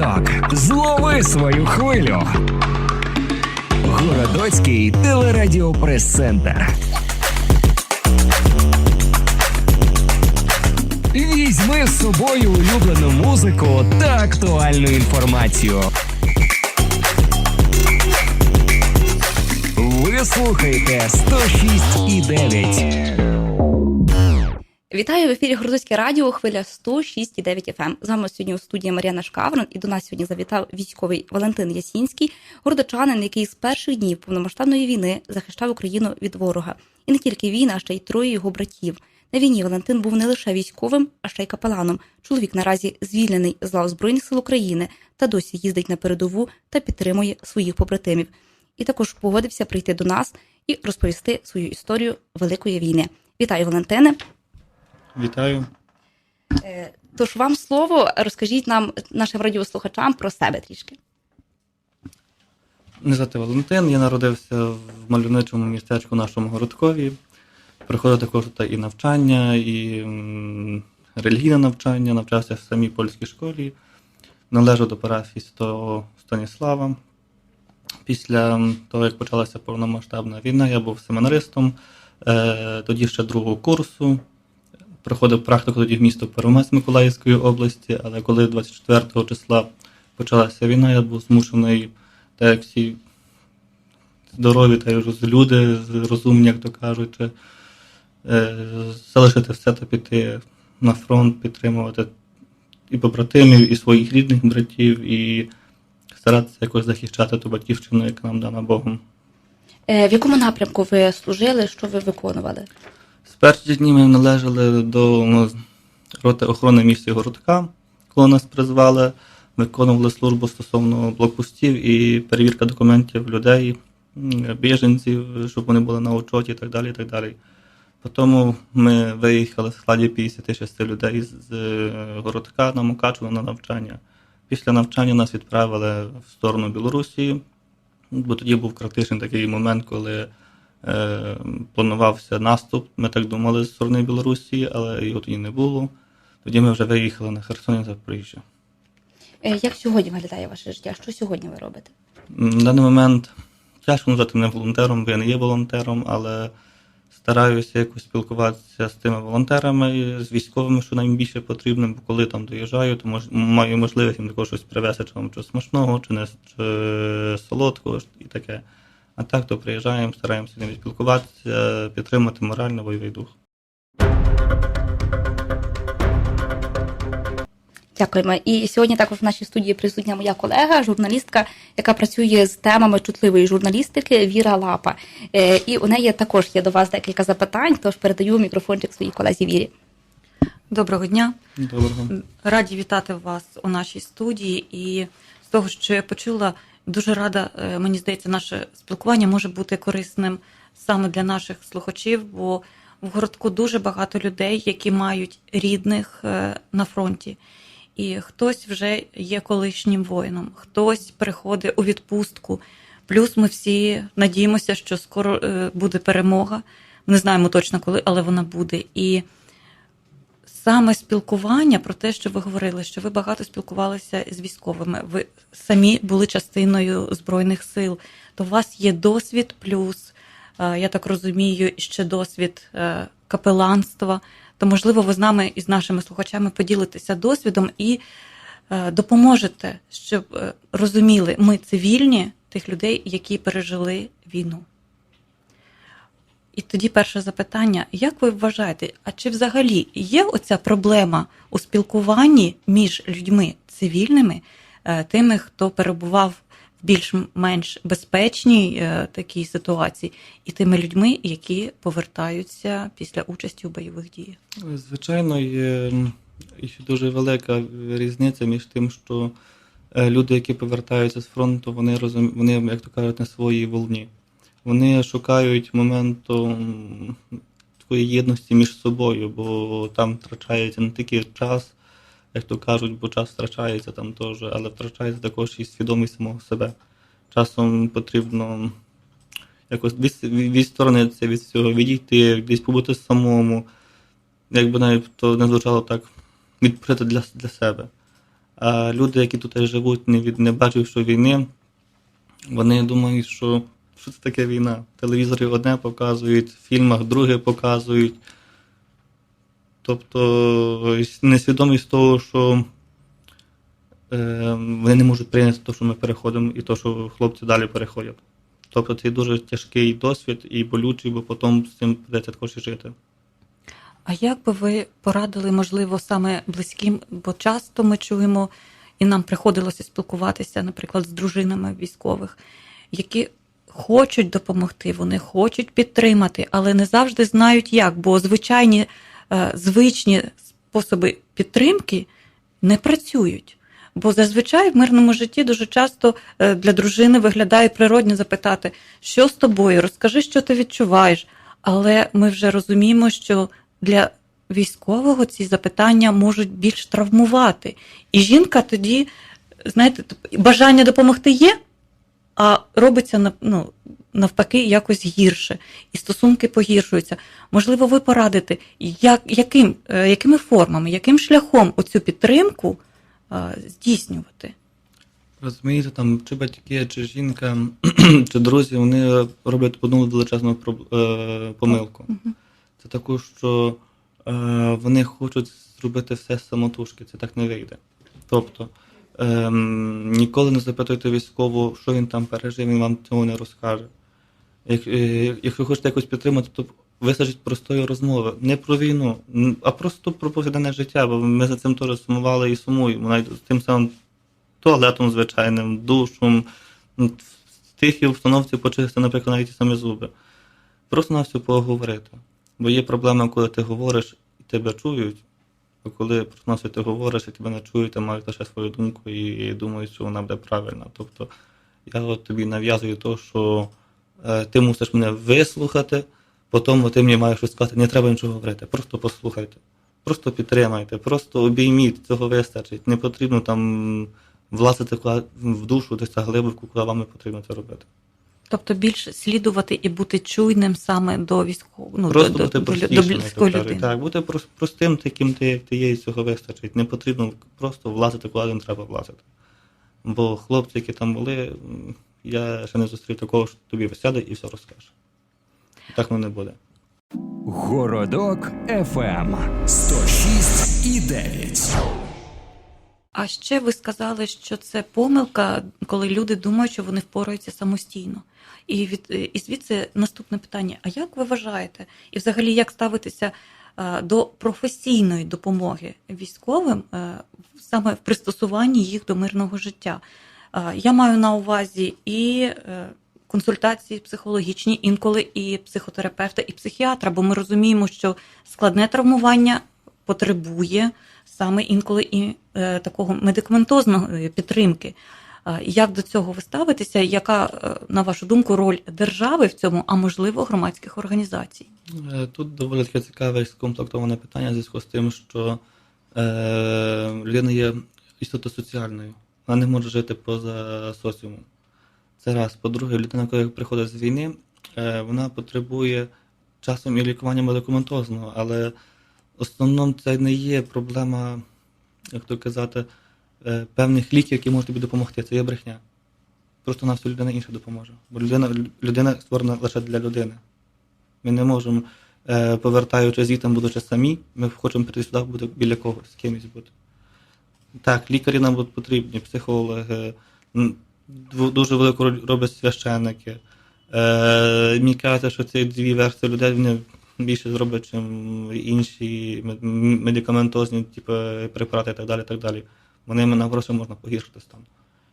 Городок, злови свою хвилю. Городоцький телерадіопрес-центр. Візьми з собою улюблену музику та актуальну інформацію. Ви слухаєте 106 і 9. Вітаю в ефірі Городоцьке радіо, хвиля 106,9 FM. З вами сьогодні у студії Мар'яна Шкаврон, і до нас сьогодні завітав військовий Валентин Ясінський, городочанин, який з перших днів повномасштабної війни захищав Україну від ворога. І не тільки він, а ще й троє його братів. На війні Валентин був не лише військовим, а ще й капеланом. Чоловік наразі звільнений з лав Збройних сил України та досі їздить на передову та підтримує своїх побратимів. І також погодився прийти до нас і розповісти свою історію Великої війни. Вітаю, Валентине! Вітаю. Е, Тож вам слово, розкажіть нам, нашим радіослухачам, про себе трішки. Мене звати Валентин. Я народився в мальовничому містечку нашому городкові. Проходив також і навчання, і релігійне навчання, навчався в самій польській школі. Належав до парафії Станіслава. Після того, як почалася повномасштабна війна, я був семинаристом, е, тоді ще другого курсу. Проходив практику тоді в місто Первомець Миколаївської області, але коли 24 числа почалася війна, я був змушений, так як всі здорові та й люди, розумні, як то кажучи, е, залишити все та піти на фронт, підтримувати і побратимів, і своїх рідних братів, і старатися якось захищати ту батьківщину, яка нам дана Богом. Е, В якому напрямку ви служили, що ви виконували? З перших днів ми належали до роти охорони місця городка, коли нас призвали, виконували службу стосовно блокпостів і перевірка документів людей, біженців, щоб вони були на учоті і так далі. І так далі. Потім ми виїхали в складі 56 людей з е, городка на Мукачево на навчання. Після навчання нас відправили в сторону Білорусі, бо тоді був критичний такий момент, коли планувався наступ. Ми так думали з сторони Білорусі, але його тоді не було. Тоді ми вже виїхали на Херсон і Запоріжжя. Е, Як сьогодні виглядає ваше життя? Що сьогодні ви робите? На даний момент тяжко назвати мене волонтером, бо я не є волонтером, але стараюся якось спілкуватися з тими волонтерами, з військовими, що нам більше потрібно, бо коли там доїжджаю, то мож, маю можливість їм також щось привезти, чи вам щось смачного, чи не чи солодкого і таке. А так, то приїжджаємо, стараємося з ними спілкуватися, підтримати морально бойовий дух. Дякуємо. І сьогодні також в нашій студії присутня моя колега, журналістка, яка працює з темами чутливої журналістики Віра Лапа. Е, І у неї також є до вас декілька запитань, тож передаю мікрофончик своїй колезі Вірі. Доброго дня. Доброго. Раді вітати вас у нашій студії. І з того, що я почула, дуже рада, е, мені здається, наше спілкування може бути корисним саме для наших слухачів, бо в городку дуже багато людей, які мають рідних е, на фронті. І хтось вже є колишнім воїном, хтось приходить у відпустку. Плюс ми всі надіємося, що скоро е, буде перемога. Ми не знаємо точно коли, але вона буде. І саме спілкування про те, що ви говорили, що ви багато спілкувалися з військовими, ви самі були частиною збройних сил, то у вас є досвід, плюс е, я так розумію, ще досвід е, капеланства. То можливо, ви з нами і з нашими слухачами поділитеся досвідом і е, допоможете, щоб розуміли ми цивільні тих людей, які пережили війну. І тоді перше запитання: як ви вважаєте, а чи взагалі є оця проблема у спілкуванні між людьми цивільними, е, тими, хто перебував в більш-менш безпечній е, такій ситуації, і тими людьми, які повертаються після участі у бойових діях? Звичайно, є дуже велика різниця між тим, що е, люди, які повертаються з фронту, вони розум... вони, як то кажуть, на своїй волні. Вони шукають моменту такої єдності між собою, бо там втрачається не тільки час, як то кажуть, бо час втрачається там теж, але втрачається також і свідомість самого себе. Часом потрібно якось від- відсторонитися від цього, відійти, десь побути самому, якби навіть то не звучало так, відпочити для, для себе. А люди, які тут живуть, не, від, не бачивши війни, вони думають, що, що це таке війна. Телевізори одне показують, в фільмах друге показують. Тобто несвідомість того, що е, вони не можуть прийняти те, що ми переходимо, і те, що хлопці далі переходять. Тобто це дуже тяжкий досвід і болючий, бо потім з цим придеться також і жити. А як би ви порадили, можливо, саме близьким, бо часто ми чуємо, і нам приходилося спілкуватися, наприклад, з дружинами військових, які хочуть допомогти, вони хочуть підтримати, але не завжди знають як, бо звичайні е, звичні способи підтримки не працюють. Бо зазвичай в мирному житті дуже часто е, для дружини виглядає природньо запитати, що з тобою, розкажи, що ти відчуваєш. Але ми вже розуміємо, що для військового ці запитання можуть більш травмувати. І жінка тоді, знаєте, бажання допомогти є, а робиться ну, навпаки якось гірше, і стосунки погіршуються. Можливо, ви порадите, як, яким, е, якими формами, яким шляхом оцю підтримку е, здійснювати? Розумієте, там чи батьки, чи жінка, чи друзі, вони роблять одну величезну е, помилку. Це також, що вони хочуть зробити все самотужки, це так не вийде. Тобто ем, ніколи не запитуйте військового, що він там пережив, він вам цього не розкаже. Як, е, якщо хочете якось підтримати, то висажіть простої розмови. Не про війну, а просто про повсякденне життя, бо ми за цим теж сумували і сумуємо. Навіть тим самим туалетом звичайним, душем, м, в тихій обстановці почистити, наприклад, навіть ті самі зуби. Просто на все поговорити. Бо є проблема, коли ти говориш і тебе чують, а коли просто на все ти говориш і тебе не чують, а мають лише свою думку і думають, що вона буде правильна. Тобто я от тобі нав'язую те, що е, ти мусиш мене вислухати, потім ти мені маєш щось сказати, не треба нічого говорити, просто послухайте. Просто підтримайте, просто обійміть, цього вистачить. Не потрібно там влазити в душу, десь глибоко, куди вам не потрібно це робити. Тобто більш слідувати і бути чуйним саме до військового, ну, Просто до, бути до, до, близької людини. Так, бути простим таким, ти, як ти є, і цього вистачить. Не потрібно просто влазити, куди не треба влазити. Бо хлопці, які там були, я ще не зустрів такого, що тобі сяде і все розкаже. Так воно не буде. Городок FM 106 і 9. А ще ви сказали, що це помилка, коли люди думають, що вони впораються самостійно. І від і звідси наступне питання: а як ви вважаєте, і взагалі як ставитися е, до професійної допомоги військовим е, саме в пристосуванні їх до мирного життя? Е, Я маю на увазі і консультації психологічні, інколи і психотерапевта, і психіатра, бо ми розуміємо, що складне травмування потребує саме інколи і е, такого медикаментозної підтримки. Як до цього ви ставитеся? Яка, е, на вашу думку, роль держави в цьому, а можливо, громадських організацій? Е, Тут доволі таке цікаве і скомплектоване питання в зв'язку з тим, що е, людина є істотою соціальною. Вона не може жити поза соціумом. Це раз. По-друге, людина, коли приходить з війни, е, вона потребує часом і лікування медикаментозного, але основному це не є проблема, як то казати, е, певних ліків, які можуть тобі допомогти. Це є брехня. Просто на все людина інша допоможе. Бо людина, людина створена лише для людини. Ми не можемо, е, повертаючись звідти, будучи самі, ми хочемо прийти сюди, бути біля когось, з кимось бути. Так, лікарі нам будуть потрібні, психологи, дуже велику роблять священники. Е, мені кажеться, що ці дві версії людей більше зроблять, ніж інші медикаментозні, типу, препарати і так далі. так далі. Вони напросто можна погіршити стан.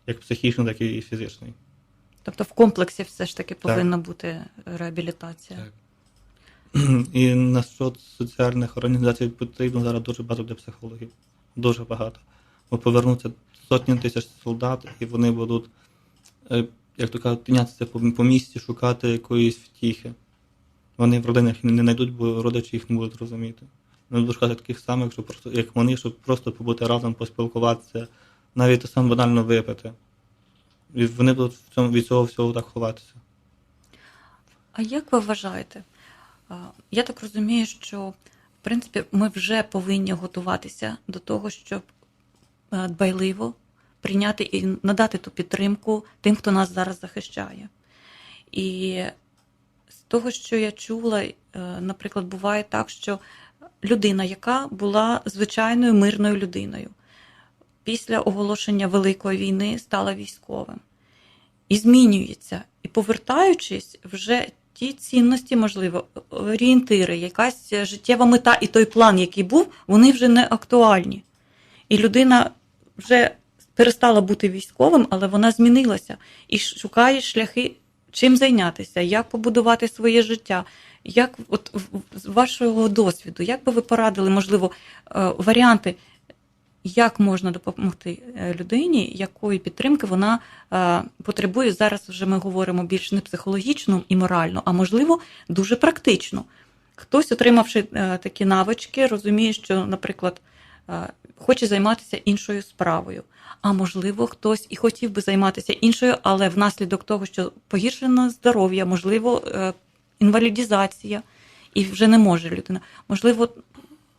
Як психічний, так і фізичний. Тобто в комплексі все ж таки повинна бути реабілітація. Так. І насчет соціальних організацій потрібно зараз дуже багато для психологів. Дуже багато. Бо повернуться сотні тисяч солдат, і вони будуть, е, як то кажуть, тинятися по, по місті, шукати якоїсь втіхи. Вони в родинах не знайдуть, бо родичі їх не будуть розуміти. Вони будуть шукати таких самих, щоб просто, як вони, щоб просто побути разом, поспілкуватися, навіть те саме банально випити. І вони будуть в цьому, від цього всього так ховатися. А як ви вважаєте? Я так розумію, що в принципі ми вже повинні готуватися до того, щоб е, дбайливо прийняти і надати ту підтримку тим, хто нас зараз захищає. І того, що я чула, е, наприклад, буває так, що людина, яка була звичайною мирною людиною, після оголошення Великої війни стала військовим і змінюється. І повертаючись, вже ті цінності, можливо, орієнтири, якась життєва мета і той план, який був, вони вже не актуальні. І людина вже перестала бути військовим, але вона змінилася і шукає шляхи, чим зайнятися, як побудувати своє життя. Як от з вашого досвіду, як би ви порадили, можливо, е, варіанти, як можна допомогти е, людині, якої підтримки вона е, потребує зараз? Вже ми говоримо більш не психологічно і морально, а можливо, дуже практично. Хтось, отримавши такі навички, розуміє, що, наприклад, хоче займатися іншою справою. А можливо, хтось і хотів би займатися іншою, але внаслідок того, що погіршено здоров'я, можливо, е, інвалідізація, і вже не може людина. Можливо,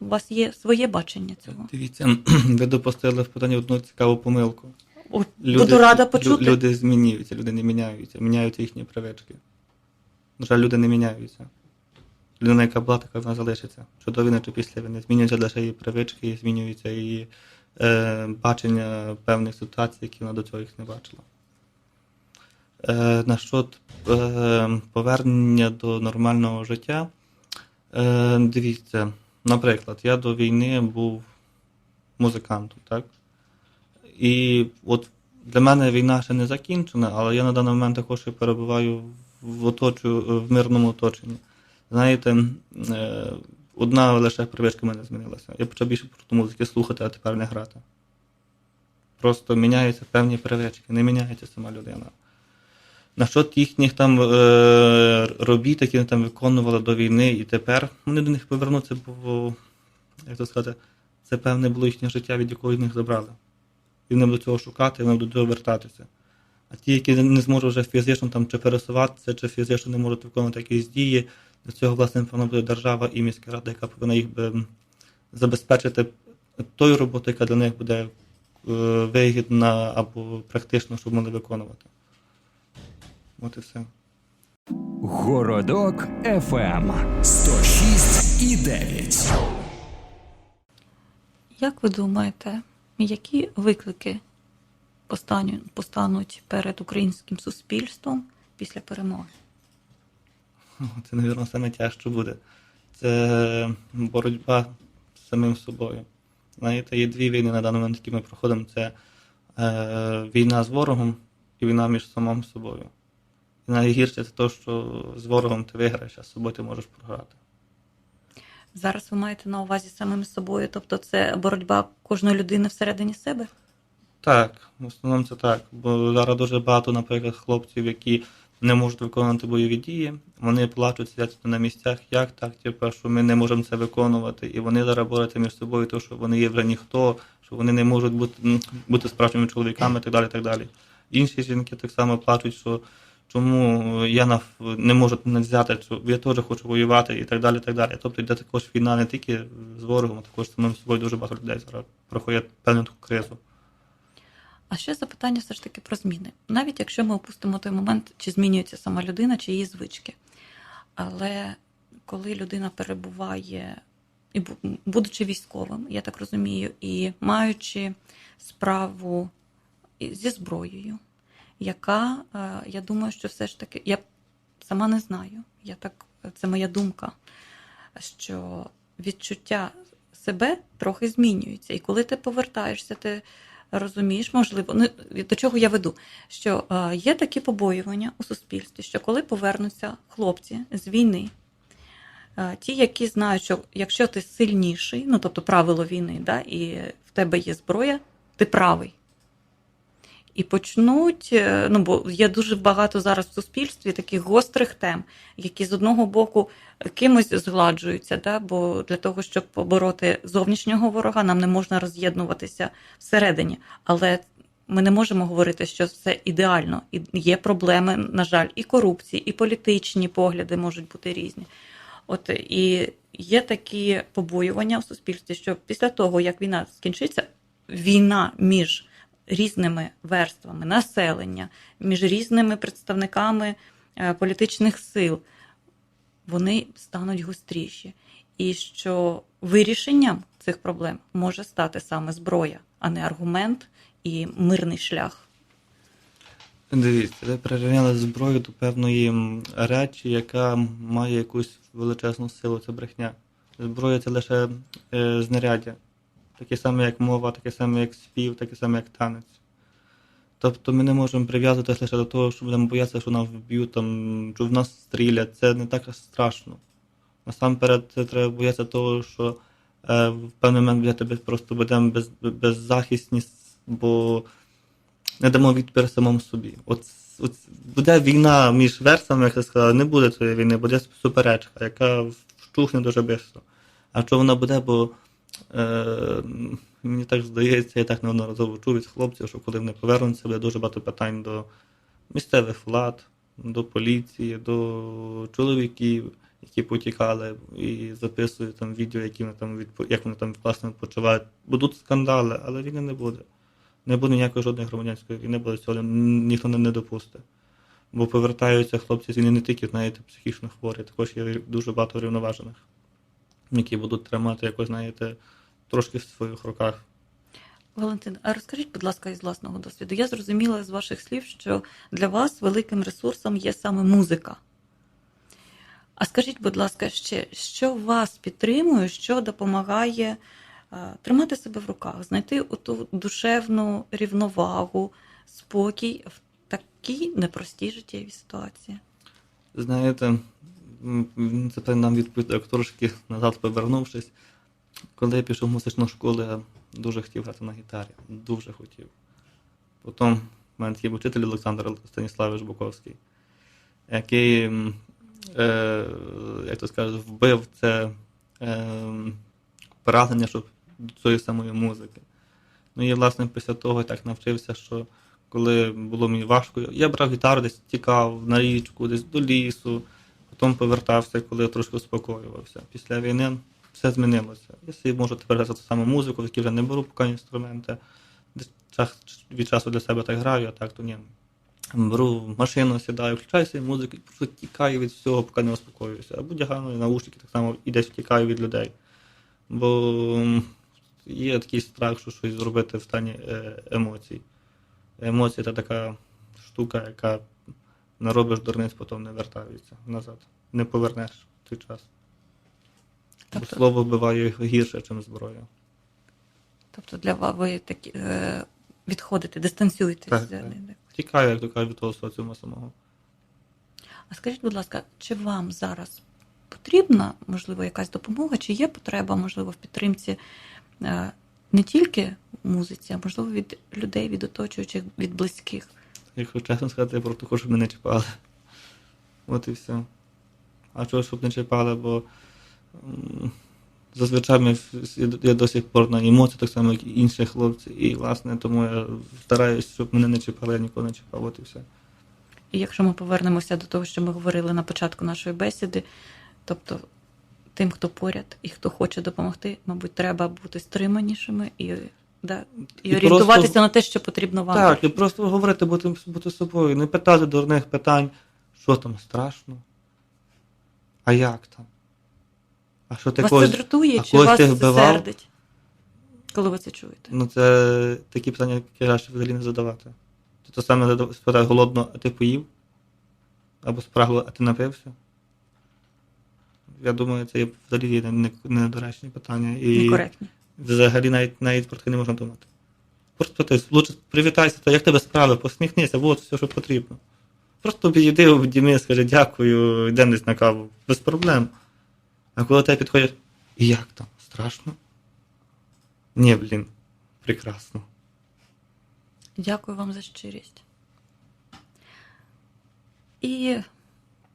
у вас є своє бачення цього. Дивіться, ви допустили в питанні одну цікаву помилку. От, буду рада почути. Люди змінюються, люди не міняються, міняються їхні привички. На жаль, люди не міняються. Людина, яка була, така вона залишиться. Що до війни чи після війни. Змінюються лише її привички, змінюється її е, бачення певних ситуацій, які вона до цього їх не бачила. Е, насчет е, повернення до нормального життя. Е, дивіться, наприклад, я до війни був музикантом, так? І от для мене війна ще не закінчена, але я на даний момент також перебуваю в, оточу, в мирному оточенні. Знаєте, е, одна лише привичка мене змінилася. Я почав більше просто музики слухати, а тепер не грати. Просто міняються певні привички, не міняється сама людина. Насчет їхніх там е, робіт, які вони там виконували до війни і тепер, вони до них повернуться, бо, як то сказати, це певне було їхнє життя, від якого їх забрали. І вони будуть цього шукати, і вони будуть до цього вертатися. А ті, які не зможуть вже фізично там чи пересуватися, чи фізично не можуть виконувати якісь дії, до цього, власне, напевно, буде держава і міська рада, яка повинна їх би забезпечити тою роботою, яка для них буде е, вигідна або практично, щоб могли виконувати. От і все. Городок ФМ 106 і 9. Як ви думаєте, які виклики постануть перед українським суспільством після перемоги? Це, мабуть, саме тяжче буде. Це боротьба з самим собою. Знаєте, є дві війни на даний момент, які ми проходимо: це е, війна з ворогом і війна між самим собою. І найгірше це те, що з ворогом ти виграєш, а з собою ти можеш програти. Зараз ви маєте на увазі самим собою, тобто це боротьба кожної людини всередині себе? Так, в основному це так. Бо зараз дуже багато, наприклад, хлопців, які не можуть виконувати бойові дії, вони плачуть, сидять на місцях, як так, типу, що ми не можемо це виконувати. І вони зараз борються між собою, тому що вони є вже ніхто, що вони не можуть бути, бути справжніми чоловіками так далі. так далі. Інші жінки так само плачуть, що чому я на, не можу не взяти, що я теж хочу воювати і так далі. так далі. Тобто йде також війна не тільки з ворогом, а також самим собою дуже багато людей зараз проходять певну таку кризу. А ще запитання все ж таки про зміни. Навіть якщо ми опустимо той момент, чи змінюється сама людина, чи її звички. Але коли людина перебуває, і будучи військовим, я так розумію, і маючи справу зі зброєю, яка, е, я думаю, що все ж таки, я сама не знаю, я так, це моя думка, що відчуття себе трохи змінюється. І коли ти повертаєшся, ти розумієш, можливо, ну до чого я веду, що е, є такі побоювання у суспільстві, що коли повернуться хлопці з війни, е, ті, які знають, що якщо ти сильніший, ну тобто правило війни, да, і в тебе є зброя, ти правий. І почнуть, е, ну бо є дуже багато зараз в суспільстві таких гострих тем, які з одного боку кимось згладжуються, да? бо для того, щоб побороти зовнішнього ворога, нам не можна роз'єднуватися всередині. Але ми не можемо говорити, що все ідеально. І є проблеми, на жаль, і корупції, і політичні погляди можуть бути різні. От і є такі побоювання в суспільстві, що після того, як війна скінчиться, війна між різними верствами населення, між різними представниками е, політичних сил, вони стануть гостріші. І що вирішенням цих проблем може стати саме зброя, а не аргумент і мирний шлях. Дивіться, ви прирівняли зброю до певної речі, яка має якусь величезну силу, це брехня. Зброя це лише е, знаряддя. Таке саме, як мова, таке саме, як спів, таке саме, як танець. Тобто ми не можемо прив'язуватися лише до того, що будемо боятися, що нас вб'ють, там, що в нас стрілять. Це не так страшно. Насамперед, це треба боятися того, що е, в певний момент для тебе просто будемо без, беззахисність, бо не дамо відпір самому собі. От, от буде війна між версами, як я сказав, не буде цієї війни, буде суперечка, яка вщухне дуже швидко. А що вона буде, бо е, мені так здається, я так неодноразово чув від хлопців, що коли вони повернуться, буде дуже багато питань до місцевих влад, до поліції, до чоловіків, які потікали і записують там відео, які вони там відпо... як вони там власне відпочивають. Будуть скандали, але війни не буде. Не буде ніякої жодної громадянської війни, бо цього ніхто не, допустить. Бо повертаються хлопці з війни не тільки, знаєте, психічно хворі, також є дуже багато рівноважених, які будуть тримати якось, знаєте, трошки в своїх руках. Валентин, а розкажіть, будь ласка, із власного досвіду. Я зрозуміла з ваших слів, що для вас великим ресурсом є саме музика. А скажіть, будь ласка, ще, що вас підтримує, що допомагає е, тримати себе в руках, знайти ту душевну рівновагу, спокій в такій непростій життєвій ситуації? Знаєте, це нам відповідь трошки назад повернувшись. Коли я пішов в музичну школу, я дуже хотів грати на гітарі. Дуже хотів. Потім в мене такий вчитель Олександр Станіславович Буковський, який, е, як то скажу, вбив це е, прагнення щоб до цієї самої музики. Ну і власне після того я так навчився, що коли було мені важко, я брав гітару, десь тікав на річку, десь до лісу, потім повертався, коли я трошки успокоювався. Після війни все змінилося. Я собі можу тепер грати ту саму музику, в якій вже не беру поки інструменти. Десь від часу для себе так граю, а так то ні. Беру машину, сідаю, включаю собі музику і просто тікаю від всього, поки не успокоююся. Або дягаю наушники так само і десь втікаю від людей. Бо є такий страх, що щось зробити в стані е, емоцій. Емоції це така штука, яка наробиш дурниць, потім не вертаються назад. Не повернеш той час. Бо Тобто- слово вбиває гірше, ніж зброя. Тобто для вас ви такі е, відходите, дистанціюєтесь. Так, так. Тікаю, як то кажуть, від того соціуму самого. А скажіть, будь ласка, чи вам зараз потрібна, можливо, якась допомога, чи є потреба, можливо, в підтримці е, не тільки музиці, а можливо від людей, від оточуючих, від близьких? Якщо чесно сказати, я просто хочу, щоб мене не чіпали. От і все. А чого, щоб не чіпали, бо зазвичай я до сих пор на емоції, так само, як і інші хлопці. І, власне, тому я стараюсь, щоб мене не чіпали, я нікого не чіпав, от і все. І якщо ми повернемося до того, що ми говорили на початку нашої бесіди, тобто тим, хто поряд і хто хоче допомогти, мабуть, треба бути стриманішими і, да, і, І орієнтуватися просто- на те, що потрібно вам. Так, і просто говорити, бути, бути собою, не питати дурних питань, що там страшно, а як там? А що ти вас когось... це дратує, а чи когось вас це вбивав? сердить, коли ви це чуєте? Ну, це такі питання, які краще взагалі не задавати. Ти то саме спитає голодно, а ти поїв? Або спрагло, а ти напився? Я думаю, це є взагалі не- не- недоречні питання. І Некоректні. Взагалі навіть, навіть про таке не можна думати. Просто лучше привітайся, то як тебе справи, посміхнися, от все, що потрібно. Просто підійди, обійми, скажи дякую, йдемо десь на каву. Без проблем. А коли тебе підходять, і як там? Страшно? Ні, блін, прекрасно. Дякую вам за щирість. І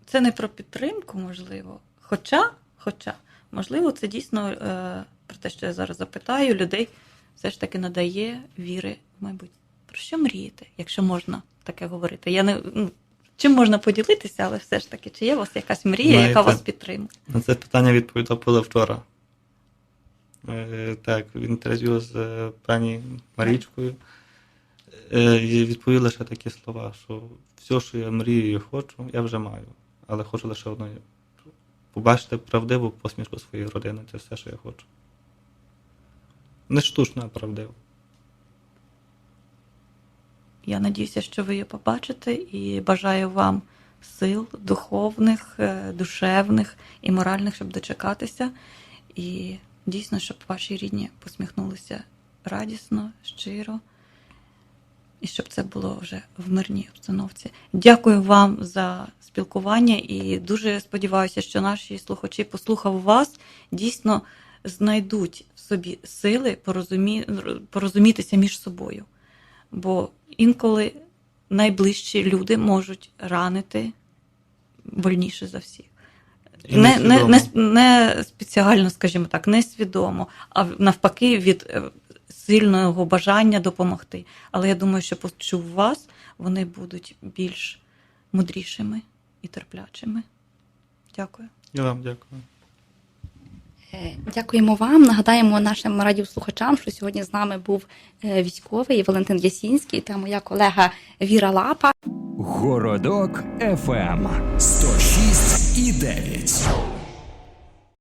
це не про підтримку, можливо. Хоча, хоча, можливо, це дійсно е, про те, що я зараз запитаю, людей все ж таки надає віри в майбутнє. Про що мрієте, якщо можна таке говорити? Я не, ну, чим можна поділитися, але все ж таки, чи є у вас якась мрія, яка вас підтримує? На це питання відповідав позавчора. е, так, в інтерв'ю з е, пані Марічкою. Е, І відповів лише такі слова, що все, що я мрію і хочу, я вже маю. Але хочу лише одне побачити правдиву посмішку своєї родини. Це все, що я хочу. Не штучно, а правдиво. Я надіюся, що ви її побачите і бажаю вам сил духовних, е, душевних і моральних, щоб дочекатися. І дійсно, щоб ваші рідні посміхнулися радісно, щиро, і щоб це було вже в мирній обстановці. Дякую вам за спілкування і дуже сподіваюся, що наші слухачі, послухав вас, дійсно знайдуть в собі сили порозумі... порозумітися між собою. Бо інколи найближчі люди можуть ранити больніше за всіх. Не, не, не, не спеціально, скажімо так, не свідомо, а навпаки, від е, сильного бажання допомогти. Але я думаю, що почув вас, вони будуть більш мудрішими і терплячими. Дякую. Я вам дякую. Е, Дякуємо вам. Нагадаємо нашим радіослухачам, що сьогодні з нами був е, військовий Валентин Ясінський та моя колега Віра Лапа. Городок ФМ 106 і 9.